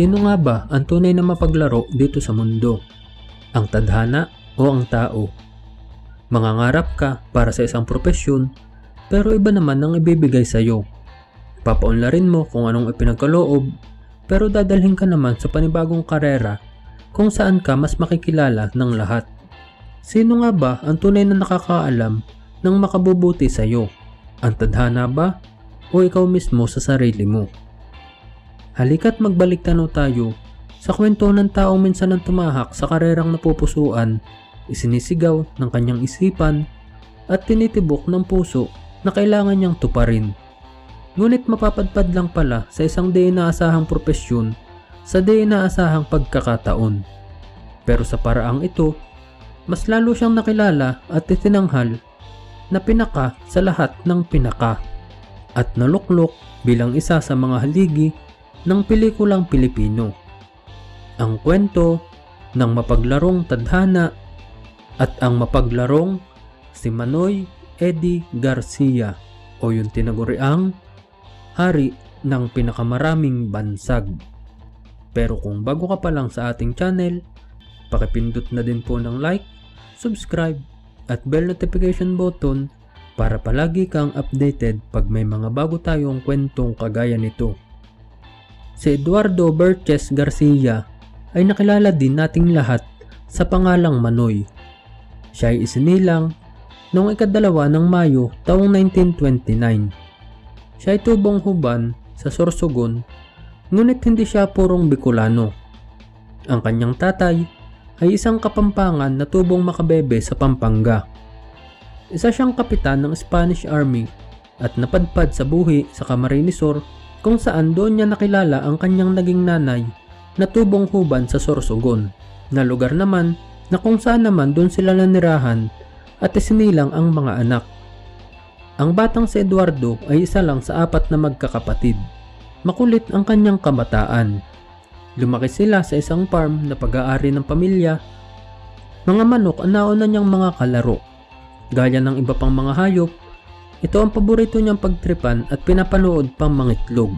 Sino nga ba ang tunay na mapaglaro dito sa mundo? Ang tadhana o ang tao? Mangangarap ka para sa isang propesyon pero iba naman ang ibibigay sa iyo. Papaunlarin mo kung anong ipinagkaloob pero dadalhin ka naman sa panibagong karera kung saan ka mas makikilala ng lahat. Sino nga ba ang tunay na nakakaalam ng makabubuti sa iyo? Ang tadhana ba o ikaw mismo sa sarili mo? Halika't magbalik tanaw tayo sa kwento ng taong minsan ang tumahak sa karerang napupusuan, isinisigaw ng kanyang isipan at tinitibok ng puso na kailangan niyang tuparin. Ngunit mapapadpad lang pala sa isang di inaasahang propesyon sa di inaasahang pagkakataon. Pero sa paraang ito, mas lalo siyang nakilala at itinanghal na pinaka sa lahat ng pinaka at naluklok bilang isa sa mga haligi ng pelikulang Pilipino. Ang kwento ng mapaglarong tadhana at ang mapaglarong si Manoy Eddie Garcia o yung tinaguriang hari ng pinakamaraming bansag. Pero kung bago ka pa lang sa ating channel, pakipindot na din po ng like, subscribe at bell notification button para palagi kang updated pag may mga bago tayong kwentong kagaya nito. Si Eduardo Berches Garcia ay nakilala din nating lahat sa pangalang Manoy. Siya ay isinilang noong ikadalawa ng Mayo taong 1929. Siya ay tubong huban sa Sorsogon ngunit hindi siya purong Bicolano. Ang kanyang tatay ay isang kapampangan na tubong makabebe sa Pampanga. Isa siyang kapitan ng Spanish Army at napadpad sa buhi sa Camarines kung saan doon niya nakilala ang kanyang naging nanay na tubong huban sa Sorsogon na lugar naman na kung saan naman doon sila nanirahan at isinilang ang mga anak. Ang batang si Eduardo ay isa lang sa apat na magkakapatid. Makulit ang kanyang kabataan. Lumaki sila sa isang farm na pag-aari ng pamilya. Mga manok ang nauna niyang mga kalaro. Gaya ng iba pang mga hayop, ito ang paborito niyang pagtripan at pinapanood pang mangitlog.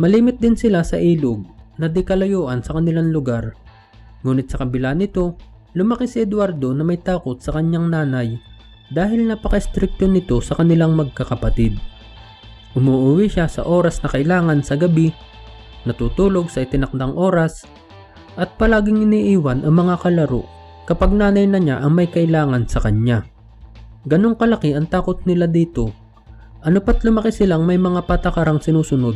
Malimit din sila sa ilog na di kalayuan sa kanilang lugar. Ngunit sa kabila nito, lumaki si Eduardo na may takot sa kanyang nanay dahil napaka-stricto nito sa kanilang magkakapatid. Umuuwi siya sa oras na kailangan sa gabi, natutulog sa itinakdang oras, at palaging iniiwan ang mga kalaro kapag nanay na niya ang may kailangan sa kanya. Ganong kalaki ang takot nila dito. Ano pat lumaki silang may mga patakarang sinusunod